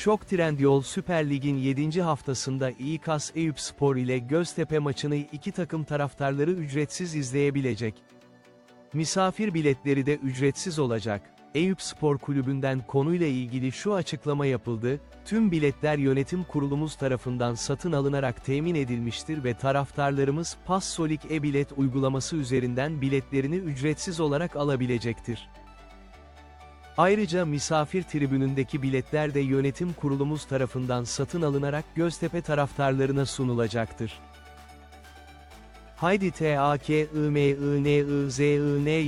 Şok Trendyol Süper Lig'in 7. haftasında İKAS Eyüpspor ile Göztepe maçını iki takım taraftarları ücretsiz izleyebilecek. Misafir biletleri de ücretsiz olacak. Eyüp Spor Kulübü'nden konuyla ilgili şu açıklama yapıldı, tüm biletler yönetim kurulumuz tarafından satın alınarak temin edilmiştir ve taraftarlarımız Passolik e-bilet uygulaması üzerinden biletlerini ücretsiz olarak alabilecektir. Ayrıca misafir tribünündeki biletler de yönetim kurulumuz tarafından satın alınarak Göztepe taraftarlarına sunulacaktır. Haydi TAKIMINIZIN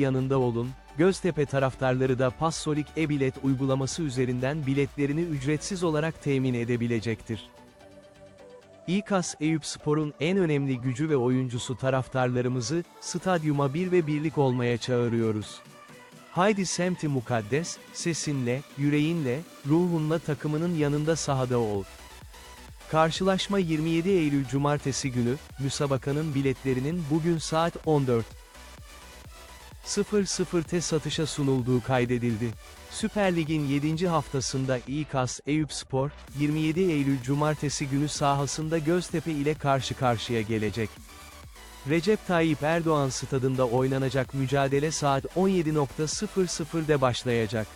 yanında olun, Göztepe taraftarları da Passolik e-bilet uygulaması üzerinden biletlerini ücretsiz olarak temin edebilecektir. İKAS Eyüpspor'un en önemli gücü ve oyuncusu taraftarlarımızı, stadyuma bir ve birlik olmaya çağırıyoruz. Haydi semti mukaddes, sesinle, yüreğinle, ruhunla takımının yanında sahada ol. Karşılaşma 27 Eylül Cumartesi günü, müsabakanın biletlerinin bugün saat 14. 00'te satışa sunulduğu kaydedildi. Süper Lig'in 7. haftasında İKAS Eyüpspor, 27 Eylül Cumartesi günü sahasında Göztepe ile karşı karşıya gelecek. Recep Tayyip Erdoğan stadında oynanacak mücadele saat 17.00'de başlayacak.